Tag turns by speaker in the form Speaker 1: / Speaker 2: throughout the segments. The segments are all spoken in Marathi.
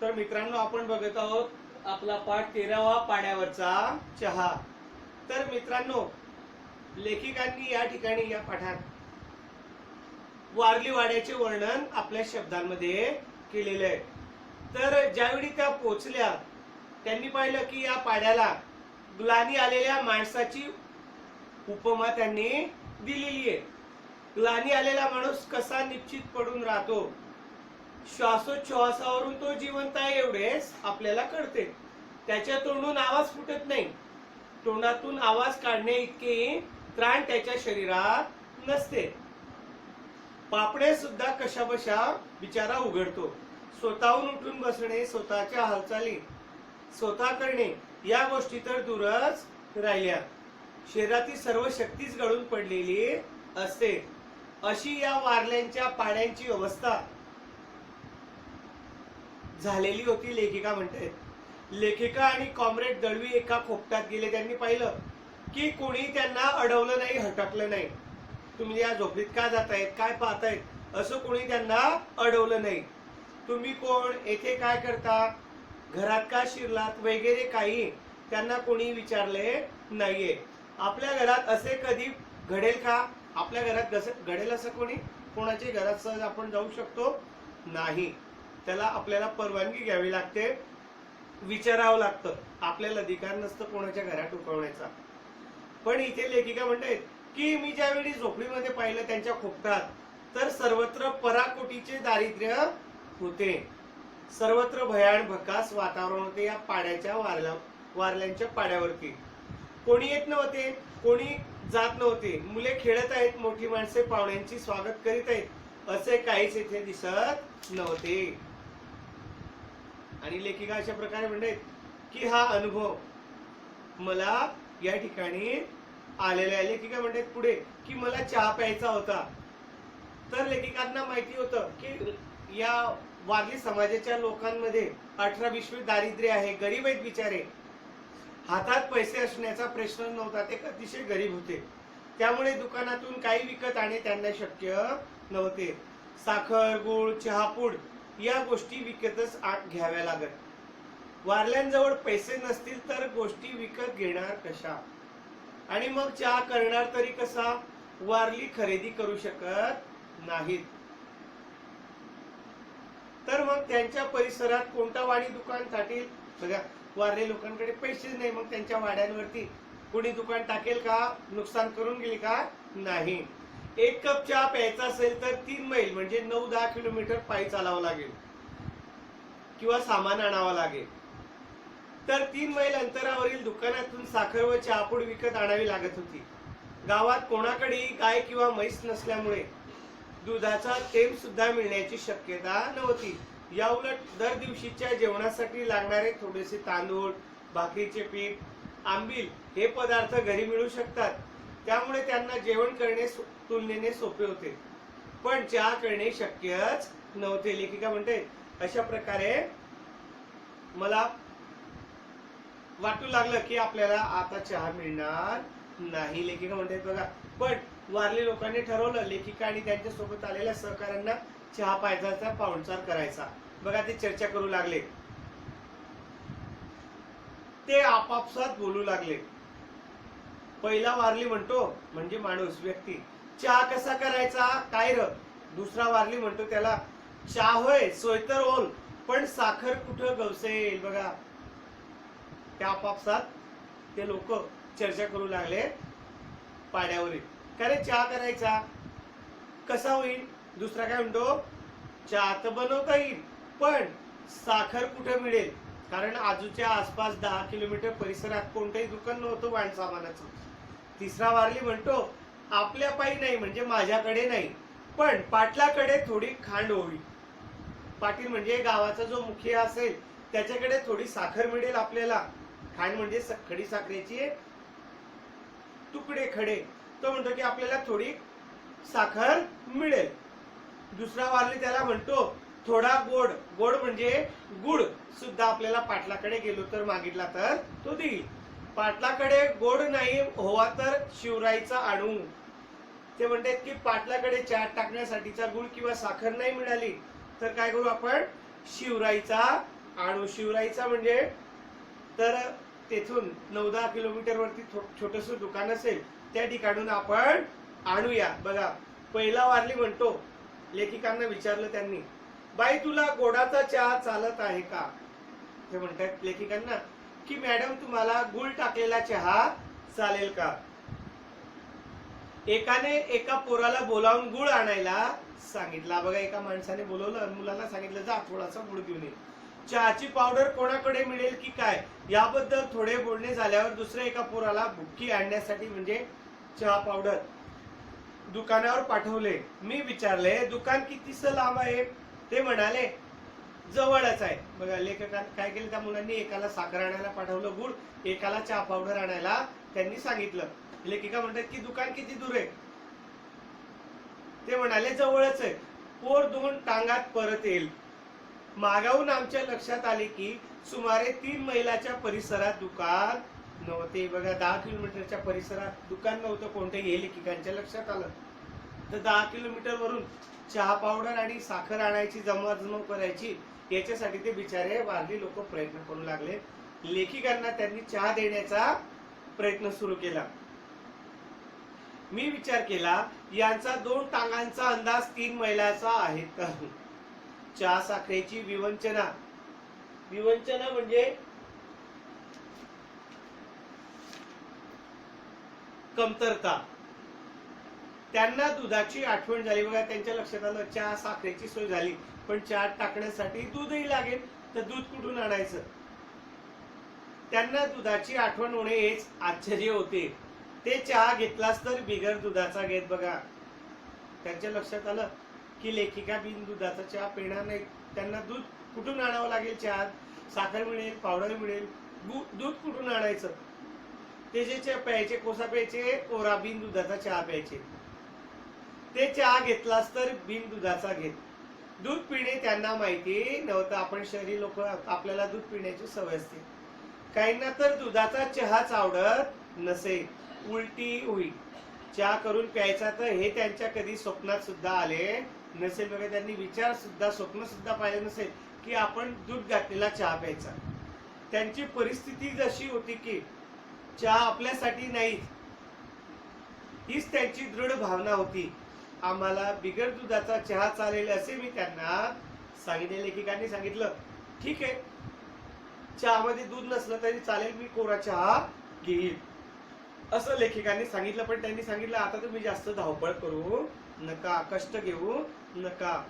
Speaker 1: तर मित्रांनो आपण बघत आहोत आपला पाठ तेरावा पाड्यावरचा चहा. तर मित्रांनो लेखिकांनी या ठिकाणी या पाठात वारली वाड्याचे वर्णन आपल्या शब्दांमध्ये केलेले आहे. तर ज्यावेळी त्या पोचल्या त्यांनी पाहिलं की या पाड्याला ग्लानी आलेल्या माणसाची उपमा त्यांनी दिलेली आहे. ग्लानी आलेला माणूस कसा निश्चित पडून राहतो? श्वासोच्छ्वासावरून तो जिवंत आहे एवढेच आपल्याला कळते. त्याच्या तोंडून आवाज फुटत नाही. तोंडातून आवाज काढणे इतके त्राण त्याच्या शरीरात नसते. पापडे सुद्धा कशाबशा बिचारा उघडतो. स्वतःहून उठून बसणे स्वतःच्या हालचाली स्वतः करणे या गोष्टी तर दूरच राहिल्या. शरीरातील सर्व शक्तीच गळून पडलेली असते. अशी या वारल्यांच्या पाड्यांची अवस्था झालेली होती लेखिका म्हणते लेखिका आणि कॉम्रेड दळवी एका खोपटात गेले. त्यांनी पाहिलं की कोणी त्यांना अडवलं नाही हटकलं नाही. तुम्ही या झोपडीत का जातायत? काय पाहतायत? असं कोणी त्यांना अडवलं नाही. तुम्ही कोण? येथे काय करता? घरात का शिरलात? वगैरे काही त्यांना कोणी विचारले नाहीये. आपल्या घरात असे कधी घडेल का? आपल्या घरात कसं घडेल असं कोणी? कोणाच्या घरात सहज आपण जाऊ शकतो? नाही. त्याला आपल्याला परवानगी घ्यावी लागते. विचारावं लागतं. आपल्याला अधिकार नसतं कोणाच्या घरात उकवण्याचा पण इथे लेखिका म्हणतात की मी ज्यावेळी झोपडीमध्ये पाहिलं त्यांच्या खोपटात तर सर्वत्र पराकोटीचे दारिद्र्य होते. सर्वत्र भयान भकास वातावरण होते या पाड्याच्या वारल्या वारल्यांच्या पाड्यावरती. कोणी येत नव्हते कोणी जात नव्हते. मुले खेळत आहेत मोठी माणसे पाहुण्यांची स्वागत करीत आहेत. असे काहीच इथे दिसत नव्हते. आणि लेखिका अशा प्रकारे म्हणतात की हा अनुभव मला या ठिकाणी आलेला आहे. लेखिका म्हणतात पुढे की मला चहा प्यायचा होता. तर लेखिकांना माहिती होतं की या वारली समाजाच्या लोकांमध्ये अठरा विश्व दारिद्र्य आहे गरीब आहेत बिचारे. हातात पैसे असण्याचा प्रश्न नव्हता ते अतिशय गरीब होते. त्यामुळे दुकानातून काही विकत आणि त्यांना शक्य नव्हते. साखर गुळ चहापूड या गोष्टी विकतच घ्याव्या लागत. वारल्यांजवळ पैसे नसतील तर गोष्टी विकत घेणार कशा? आणि मग चहा करणार तरी कसा? वारली खरेदी करू शकत नाहीत. तर मग त्यांच्या परिसरात कोणता वाणी दुकान टाकेल बघा वारले लोकांकडे पैसेच नाही मग त्यांच्या वाड्यांवरती कोणी दुकान टाकेल का? नुकसान करून गेले का? नाही. एक कप चहा प्यायचा असेल तर तीन मैल म्हणजे नऊ दहा किलोमीटर पायी चालावं लागेल. किंवा सामान आणावं लागेल. तर तीन मैल अंतरावरील दुकानातून साखर व चहापूड विकत आणावी लागत होती. गावात कोणाकडेही गाय किंवा म्हैस नसल्यामुळे दुधाचा थेंब सुद्धा मिळण्याची शक्यता नव्हती. या उलट दर दिवशीच्या जेवणासाठी लागणारे थोडेसे तांदूळ भाकरीचे पीठ आंबील हे पदार्थ घरी मिळू शकतात. त्यामुळे त्यांना जेवण करणे तुलनेने सोपे होते. पण चहा करणे शक्यच नव्हते. लेखिका म्हणते अशा प्रकारे मला वाटू लागलं की आपल्याला आता चहा मिळणार नाही. लेखिका म्हणते बघा पण वारली लोकांनी ठरवलं लेखिका आणि त्यांच्यासोबत आलेल्या सहकाऱ्यांना चहा पायचा पाहुणचार करायचा. बघा ते चर्चा करू लागले. ते आपापसात बोलू लागले. पहिला वारली म्हणतो म्हणजे माणूस व्यक्ती. चहा कसा करायचा? काय र दुसरा वारली म्हणतो त्याला चहा होय सोयतर ओल पण साखर कुठं गवसेल? बघा. त्या आपापसात ते लोक चर्चा करू लागले पाड्यावरील. खरे चहा करायचा? कसा होईल? दुसरा काय म्हणतो चहा तर बनवता येईल पण साखर कुठे मिळेल? कारण आजूच्या आसपास दहा किलोमीटर परिसरात कोणतंही दुकान नव्हतं वाण सामानाचं तिसरा वारली म्हणतो आपल्या पायी नाही म्हणजे माझ्याकडे नाही. पण पाटलाकडे थोडी खांड होईल पाटील म्हणजे गावाचा जो मुखिया असेल त्याच्याकडे थोडी साखर मिळेल आपल्याला. खांड म्हणजे स- खडी साखरेची तुकडे खडे. तो म्हणतो की आपल्याला थोडी साखर मिळेल. दुसरा वारली त्याला म्हणतो थोडा गोड गोड म्हणजे गुड सुद्धा आपल्याला पाटलाकडे गेलो तर मागितला तर तो देईल. पाटलाकडे गोड नाही होवा तर शिवराईचा आणू. ते म्हणतात की पाटलाकडे चाट टाकण्यासाठीचा गुळ किंवा साखर नाही मिळाली तर काय करू आपण? शिवराईचा आणू. शिवराईचा म्हणजे तर तेथून नऊ दहा किलोमीटर वरती छोटस दुकान असेल त्या ठिकाणून आपण आणूया. बघा पहिला वारली म्हणतो. लेखिकांना विचारलं त्यांनी. बाई तुला गोडाचा चहा चालत आहे का? ते म्हणतात लेखिकांना की मॅडम तुम्हाला गुळ टाकलेला चहा चालेल का? एकाने एका पोराला बोलावून गुळ आणायला सांगितला. बघा एका माणसाने बोलवलं आणि मुलाला सांगितलं जा थोडासा गुळ घेऊन ये. चहाची पावडर कोणाकडे मिळेल की काय याबद्दल थोडे बोलणे झाल्यावर दुसऱ्या एका पोराला भुक्की आणण्यासाठी म्हणजे चहा पावडर दुकानावर पाठवले. मी विचारले दुकान कितीस लांब आहे? ते म्हणाले जवळच आहे. बघा लेखकाने काय केलं त्या मुलांनी? एकाला साखर आणायला पाठवलं गुड एकाला चहा पावडर आणायला त्यांनी सांगितलं. लेखिका म्हणतात की दुकान किती दूर आहे? ते म्हणाले जवळच आहे. पोर दोन टांगात परत येईल. मागाहून आमच्या लक्षात आले की सुमारे तीन मैलाच्या परिसरात दुकान नव्हते. बघा दहा किलोमीटरच्या परिसरात दुकान नव्हतं कोणत्याही हे लेखिकांच्या लक्षात आलं. तर दहा किलोमीटर वरून चहा पावडर आणि साखर आणायची जमवाजमव करायची याच्यासाठी ते बिचारे वारली लोक प्रयत्न करू लागले. लेखिकांना त्यांनी चहा देण्याचा प्रयत्न सुरू केला. मी विचार केला यांचा दोन टांगांचा अंदाज तीन मैलाचा आहे का चहा साखरेची विवंचना. विवंचना म्हणजे कमतरता. त्यांना दुधाची आठवण झाली. बघा त्यांच्या लक्षात आलं चहा साखरेची सोय झाली. पण चहा टाकण्यासाठी दूधही लागेल तर दूध कुठून आणायचं? त्यांना दुधाची आठवण होणे हेच आश्चर्य होते. ते चहा घेतलास तर बिगर दुधाचा घेत बघा. त्यांच्या लक्षात आलं की लेखिका बिन दुधाचा चहा पिणार नाही त्यांना दूध कुठून आणावं लागेल? चहा साखर मिळेल पावडर मिळेल. दूध कुठून आणायचं? ते जे चहा प्यायचे कोसा प्यायचे कोरा बिन दुधाचा चहा प्यायचे. ते चहा घेतलास तर बिन दुधाचा घेत. दूध पिणे त्यांना माहिती नव्हतं आपण शहरी लोक आपल्याला दूध पिण्याची सवय असते. काहींना तर दुधाचा चहाच आवडत नसे उलटी होईल. चहा करून प्यायचा तर हे त्यांच्या कधी स्वप्नात सुद्धा आले नसेल वगैरे म्हणजे त्यांनी विचार सुद्धा स्वप्न सुद्धा पाहिले नसेल की आपण दूध घातलेला चहा प्यायचा. त्यांची परिस्थिती जशी होती की चहा आपल्यासाठी नाही हीच त्यांची दृढ भावना होती. आम्हाला बिगर दुधाचा चहा चालेल असे मी त्यांना सांगितले लेखिकांनी सांगितलं. ठीक आहे. चहामध्ये दूध नसलं तरी चालेल मी कोरा चहा घेईल असं लेखिकांनी सांगितलं पण त्यांनी सांगितलं आता तुम्ही जास्त धावपळ करू नका कष्ट घेऊ नका.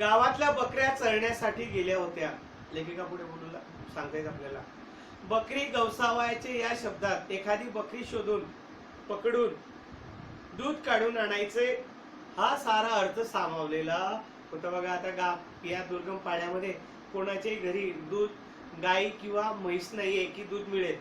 Speaker 1: गावातल्या बकऱ्या चरण्यासाठी गेल्या होत्या. लेखिका पुढे बोलू सांगतायत आपल्याला. बकरी गवसावायचे या शब्दात एखादी बकरी शोधून पकडून दूध काढून आणायचे. हा सारा अर्थ सामावलेला होता बघा आता गा या दुर्गम पाड्यामध्ये कोणाच्याही घरी दूध गाई किंवा म्हैस नाहीये की दूध मिळेल.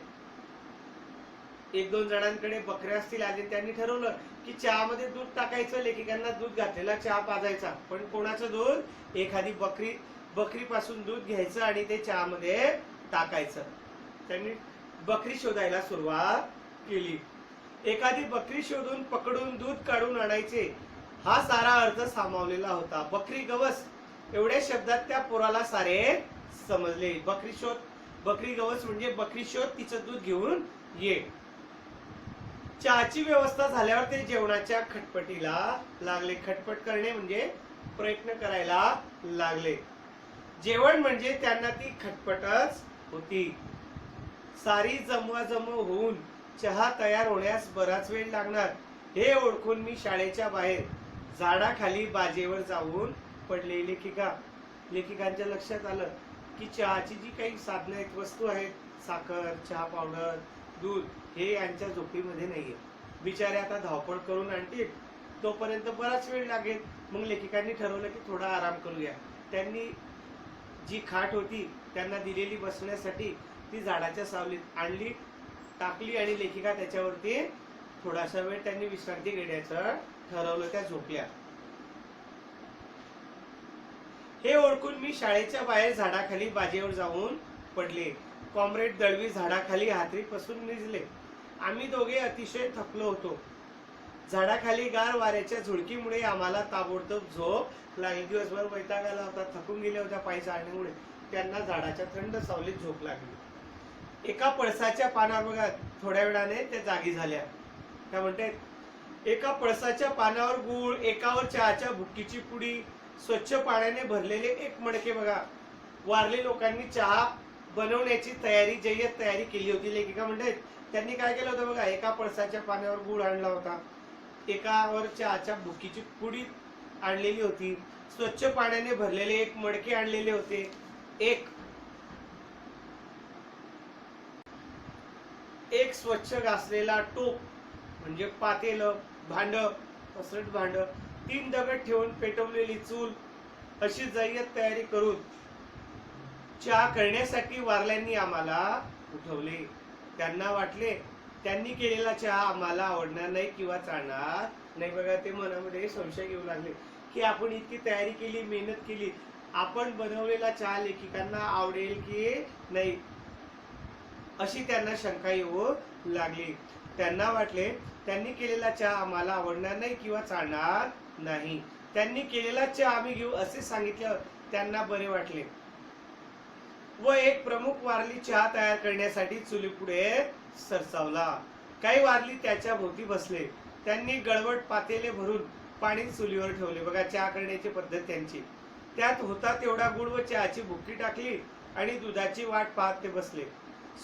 Speaker 1: एक दोन जणांकडे बकऱ्या असतील आणि त्यांनी ठरवलं की चहामध्ये दूध टाकायचं लेखिकांना दूध घातलेला चहा पाजायचा. पण कोणाचं दूध? एखादी बकरी बकरीपासून दूध घ्यायचं आणि ते चहामध्ये टाकायचं. त्यांनी बकरी शोधायला सुरुवात केली. एखादी बकरी शोधून पकडून दूध काढून आणायचे हा सारा अर्थ सामावलेला होता. बकरी गवस एवढ्या शब्दात त्या पोराला सारे समजले. बकरी शोध बकरी गवस म्हणजे बकरी शोध तिचं दूध घेऊन ये. चहाची व्यवस्था झाल्यावर ते जेवणाच्या खटपटीला लागले. खटपट करणे म्हणजे प्रयत्न करायला लागले. जेवण म्हणजे त्यांना ती खटपटच होती. सारी जमवाजमव होऊन चहा तयार होण्यास बराच वेळ लागणार. हे ओळखून मी शाळेच्या बाहेर झाडाखाली बाजेवर जाऊन पडले लेखिका. लेखिकांच्या लक्षात आलं की चहाची जी काही साधनं आहेत वस्तू आहेत साखर चहा पावडर दूध हे यांच्या झोपडीमध्ये नाहीये. बिचारे आता धावपळ करून आणतील. तोपर्यंत बराच वेळ लागेल. मग लेखिकांनी ठरवलं की थोडा आराम करूया. त्यांनी जी खाट होती त्यांना दिलेली बसण्यासाठी ती झाडाच्या सावलीत आणली. टाकली आणि लेखिका त्याच्यावरती थोडासा वेळ त्यांनी विश्रांती घेण्याचं ठरवलं त्या झोपल्या. हे ओळखून मी शाळेच्या बाहेर झाडाखाली बाजेवर जाऊन पडले. कॉम्रेड दळवी झाडाखाली हातरी पसून निजले. आम्ही दोघे अतिशय थकलो होतो. झाडाखाली गार वाऱ्याच्या झुळकीमुळे आम्हाला ताबडतोब झोप लागली. दिवसभर वैताग आला होता थकून गेल्या होत्या पायी चालण्यामुळे. त्यांना झाडाच्या थंड सावलीत झोप लागली. एका पळसाच्या पानावर बघा थोड्या वेळाने त्या जागी झाल्या. काय म्हणतात एका पळसाच्या पानावर गुळ एकावर चहाच्या भुक्कीची पुडी स्वच्छ पाण्याने भरलेले एक मडके बघा. वारले लोकांनी चहा बनवण्याची तयारी जय्यत तयारी केली होती. लेखिका म्हणतात त्यांनी काय केलं होतं बघा एका पळसाच्या पाण्यावर गुळ आणला होता. एकावर चहाच्या भुकीची पुडी आणलेली होती. स्वच्छ पाण्याने भरलेले एक मडके आणलेले होते. एक एक स्वच्छ घासलेला टोप म्हणजे पातेलं भांड पसरट भांड तीन दगड ठेवून पेटवलेली चूल अशी जय्यत तयारी करून चहा करण्यासाठी वारल्यांनी आम्हाला उठवले. त्यांना वाटले त्यांनी केलेला चहा आम्हाला आवडणार नाही किंवा चालणार नाही. बघा ते मनामध्ये संशय घेऊ लागले की आपण इतकी तयारी केली मेहनत केली. आपण बनवलेला चहा लेखिकांना आवडेल की नाही? अशी त्यांना शंका येऊ लागली. त्यांना वाटले त्यांनी केलेला चहा आम्हाला आवडणार नाही किंवा चालणार नाही. त्यांनी केलेला चहा आम्ही घेऊ असे सांगितलं त्यांना बरे वाटले. व एक प्रमुख वारली चहा तयार करण्यासाठी चुलीपुढे सरसावला. काही वारली त्याच्या भोवती बसले. त्यांनी गळवट पातेले भरून पाणी चुलीवर ठेवले. बघा चहा करण्याची पद्धत त्यांची. त्यात होता तेवढा गुळ व चहाची भुकी टाकली आणि दुधाची वाट पाहत ते बसले.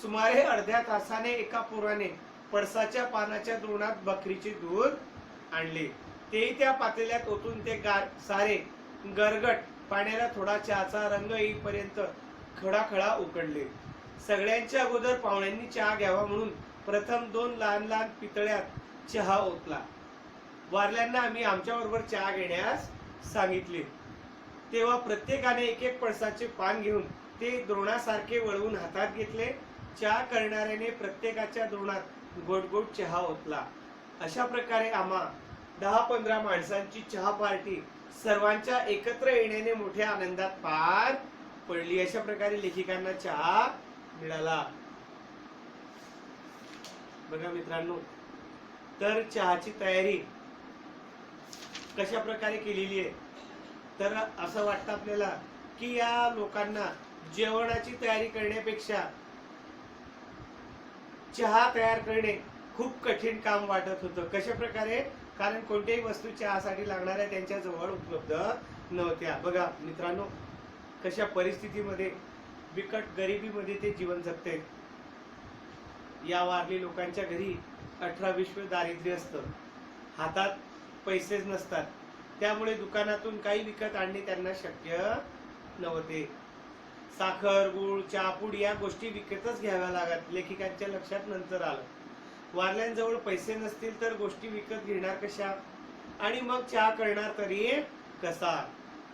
Speaker 1: सुमारे अर्ध्या तासाने एका पुराने पळसाच्या पानाच्या द्रोणात बकरीचे दूध आणले. तेही त्या पातेल्यात ओतून ते गार सारे गरगट पाण्याला थोडा चहाचा रंग येईपर्यंत खडाखडा उकडले. सगळ्यांच्या अगोदर पाहुण्यांनी चहा घ्यावा म्हणून प्रथम दोन लहान लहान पितळ्यात चहा ओतला. वारल्यांना आम्ही आमच्या बरोबर चहा घेण्यास सांगितले. तेव्हा प्रत्येकाने एक एक पळसाचे पान घेऊन ते द्रोणासारखे वळवून हातात घेतले. चहा करणाऱ्याने प्रत्येकाच्या दोनात गोडगोड चहा ओतला. अशा प्रकारे आम्हा दहा पंधरा माणसांची चहा पार्टी सर्वांच्या एकत्र येण्याने मोठ्या आनंदात पार पडली. अशा प्रकारे लेखिकांना चहा मिळाला. बघा मित्रांनो तर चहाची तयारी कशा प्रकारे केलेली आहे? तर असं वाटतं आपल्याला की या लोकांना जेवणाची तयारी करण्यापेक्षा चहा तयार करणे खूप कठीण काम वाटत होतं. कशा प्रकारे? कारण कोणत्याही वस्तू चहासाठी लागणाऱ्या त्यांच्या जवळ उपलब्ध नव्हत्या. बघा मित्रांनो कशा परिस्थितीमध्ये बिकट गरिबीमध्ये ते जीवन जगते. या वारली लोकांच्या घरी अठरा विश्व दारिद्र्य असतं. हातात पैसेच नसतात. त्यामुळे दुकानातून काही विकत आणणे त्यांना शक्य नव्हते. साखर गुळ चहापूड या गोष्टी विकतच घ्याव्या लागत. लेखिकांच्या लक्षात नंतर आलं. वारल्यांजवळ पैसे नसतील तर गोष्टी विकत घेणार कशा? आणि मग चहा करणार तरी कसा?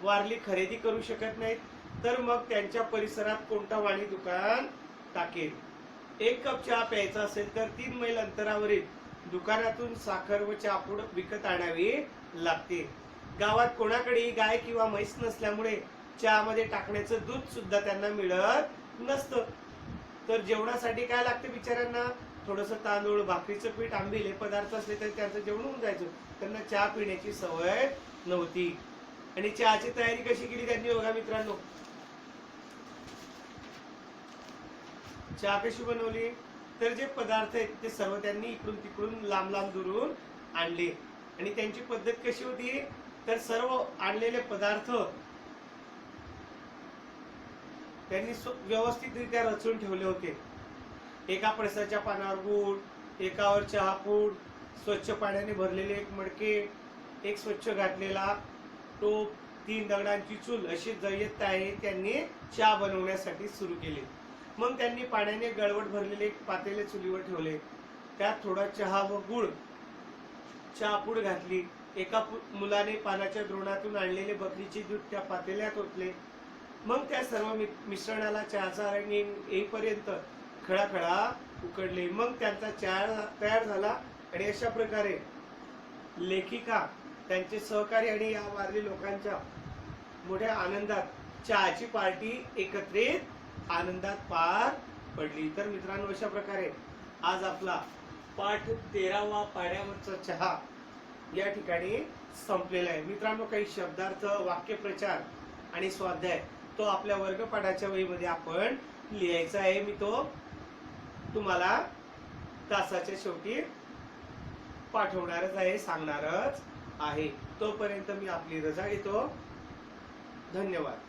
Speaker 1: वारली खरेदी करू शकत नाहीत तर मग त्यांच्या परिसरात कोणता वाणी दुकान टाकेल? एक कप चहा प्यायचा असेल तर तीन मैल अंतरावरील दुकानातून साखर व चहापूड विकत आणावी लागते गावात कोणाकडेही गाय किंवा म्हैस नसल्यामुळे चहामध्ये टाकण्याचं दूध सुद्धा त्यांना मिळत नसतं. तर जेवणासाठी काय लागते बिचाऱ्यांना? थोडस तांदूळ भाकरीचं पीठ आंबील हे पदार्थ असले तरी त्यांचं जेवण होऊन जायचं. त्यांना चहा पिण्याची सवय नव्हती. आणि चहाची तयारी कशी केली त्यांनी बघा मित्रांनो. चहा कशी बनवली? तर जे पदार्थ आहेत ते सर्व त्यांनी इकडून तिकडून लांब लांब दुरून आणले. आणि त्यांची पद्धत कशी होती? तर सर्व आणलेले पदार्थ त्यांनी व्यवस्थितरित्या रचून ठेवले होते. एका पळसाच्या पानावर गुड एकावर चहापूड स्वच्छ पाण्याने भरलेले एक मडके एक स्वच्छ घातलेला टोप तीन दगडांची चूल अशी जय्यत आहे त्यांनी चहा बनवण्यासाठी सुरू केली. मग त्यांनी पाण्याने गळवट भरलेले एक पातेले चुलीवर ठेवले. त्यात थोडा चहा व गुळ चहापूड घातली. एका पु- मुलाने पानाच्या द्रोणातून आणलेले बकरीचे दूध त्या पातेल्यात ओतले. मग त्या सर्व मि- मिश्रणाला चहाचा रंग येईपर्यंत खळाखळा उकडले. मग त्यांचा चहा तयार झाला आणि अशा प्रकारे लेखिका त्यांचे सहकारी आणि या वारली लोकांच्या मोठ्या आनंदात चहाची पार्टी एकत्रित आनंदात पार पडली. तर मित्रांनो अशा प्रकारे आज आपला पाठ तेरावा पाड्यावरचा चहा या ठिकाणी संपलेला आहे. मित्रांनो काही शब्दार्थ वाक्यप्रचार आणि स्वाध्याय तो आपल्या वर्गपाठाच्या वहीमध्ये आपण लिहायचा आहे. मी तो तुम्हाला तासाच्या शेवटी पाठवणारच आहे सांगणारच आहे. तोपर्यंत मी आपली रजा घेतो. धन्यवाद.